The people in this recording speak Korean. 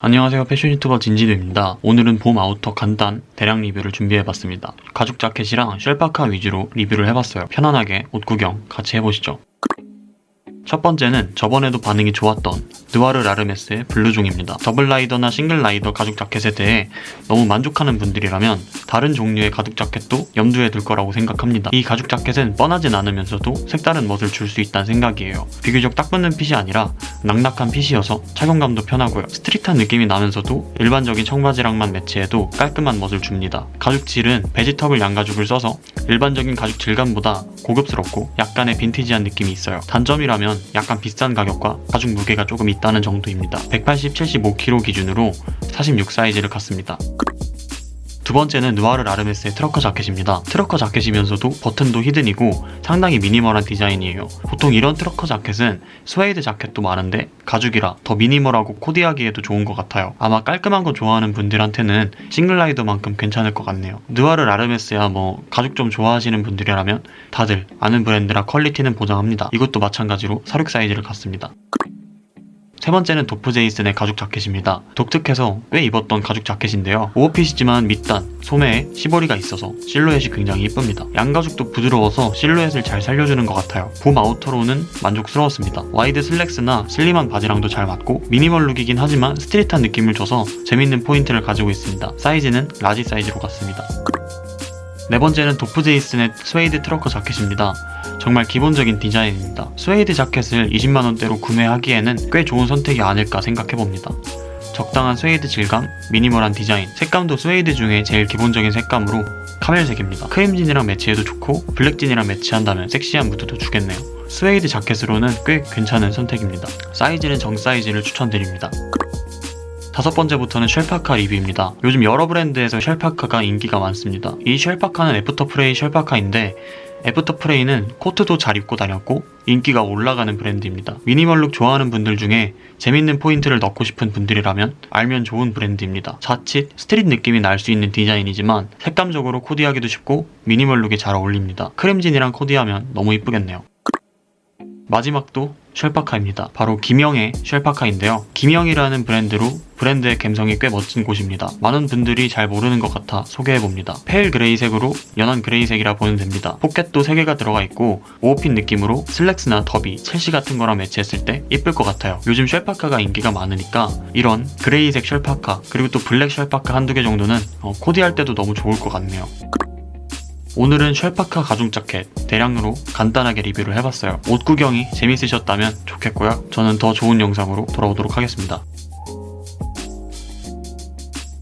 안녕하세요 패션 유튜버 진지도입니다. 오늘은 봄 아우터 간단 대량 리뷰를 준비해봤습니다. 가죽 자켓이랑 쉘파카 위주로 리뷰를 해봤어요. 편안하게 옷 구경 같이 해보시죠. 첫 번째는 저번에도 반응이 좋았던 느와르 라르메스의 블루종입니다. 더블 라이더나 싱글 라이더 가죽 자켓에 대해 너무 만족하는 분들이라면 다른 종류의 가죽 자켓도 염두에 둘 거라고 생각합니다. 이 가죽 자켓은 뻔하진 않으면서도 색다른 멋을 줄 수 있다는 생각이에요. 비교적 딱 붙는 핏이 아니라 낙낙한 핏이어서 착용감도 편하고요. 스트릿한 느낌이 나면서도 일반적인 청바지랑만 매치해도 깔끔한 멋을 줍니다. 가죽 질은 베지터블 양가죽을 써서 일반적인 가죽 질감보다 고급스럽고 약간의 빈티지한 느낌이 있어요. 단점이라면 약간 비싼 가격과 가죽 무게가 조금 있다는 정도입니다. 180, 75kg 기준으로 46 사이즈를 갖습니다. 두 번째는 누아르 라르메스의 트러커 자켓입니다. 트러커 자켓이면서도 버튼도 히든이고 상당히 미니멀한 디자인이에요. 보통 이런 트러커 자켓은 스웨이드 자켓도 많은데 가죽이라 더 미니멀하고 코디하기에도 좋은 것 같아요. 아마 깔끔한 거 좋아하는 분들한테는 싱글라이더만큼 괜찮을 것 같네요. 누아르 라르메스야 뭐 가죽 좀 좋아하시는 분들이라면 다들 아는 브랜드라 퀄리티는 보장합니다. 이것도 마찬가지로 46 사이즈를 갖습니다. 세 번째는 도프 제이슨의 가죽 자켓입니다. 독특해서 꽤 입었던 가죽 자켓인데요. 오버핏이지만 밑단, 소매에 시보리가 있어서 실루엣이 굉장히 이쁩니다. 양가죽도 부드러워서 실루엣을 잘 살려주는 것 같아요. 봄 아우터로는 만족스러웠습니다. 와이드 슬랙스나 슬림한 바지랑도 잘 맞고 미니멀 룩이긴 하지만 스트릿한 느낌을 줘서 재밌는 포인트를 가지고 있습니다. 사이즈는 라지 사이즈로 갔습니다. 네 번째는 도프 제이슨의 스웨이드 트러커 자켓입니다. 정말 기본적인 디자인입니다. 스웨이드 자켓을 20만원대로 구매하기에는 꽤 좋은 선택이 아닐까 생각해봅니다. 적당한 스웨이드 질감, 미니멀한 디자인, 색감도 스웨이드 중에 제일 기본적인 색감으로 카멜색입니다. 크림진이랑 매치해도 좋고 블랙진이랑 매치한다면 섹시한 무드도 주겠네요. 스웨이드 자켓으로는 꽤 괜찮은 선택입니다. 사이즈는 정 사이즈를 추천드립니다. 다섯 번째부터는 쉘파카 리뷰입니다. 요즘 여러 브랜드에서 쉘파카가 인기가 많습니다. 이 쉘파카는 애프터프레이 쉘파카인데 애프터프레이는 코트도 잘 입고 다녔고 인기가 올라가는 브랜드입니다. 미니멀룩 좋아하는 분들 중에 재밌는 포인트를 넣고 싶은 분들이라면 알면 좋은 브랜드입니다. 자칫 스트릿 느낌이 날 수 있는 디자인이지만 색감적으로 코디하기도 쉽고 미니멀룩에 잘 어울립니다. 크림진이랑 코디하면 너무 이쁘겠네요. 마지막도 쉘파카입니다. 바로 김영의 쉘파카인데요. 김영이라는 브랜드로 브랜드의 감성이 꽤 멋진 곳입니다. 많은 분들이 잘 모르는 것 같아 소개해봅니다. 페일 그레이색으로 연한 그레이색이라 보면 됩니다. 포켓도 3개가 들어가 있고 오버핏 느낌으로 슬랙스나 더비, 첼시 같은 거랑 매치했을 때 이쁠 것 같아요. 요즘 쉘파카가 인기가 많으니까 이런 그레이색 쉘파카 그리고 또 블랙 쉘파카 한두 개 정도는 어, 코디할 때도 너무 좋을 것 같네요. 오늘은 쉘파카 가죽 자켓 대량으로 간단하게 리뷰를 해봤어요. 옷 구경이 재밌으셨다면 좋겠고요. 저는 더 좋은 영상으로 돌아오도록 하겠습니다.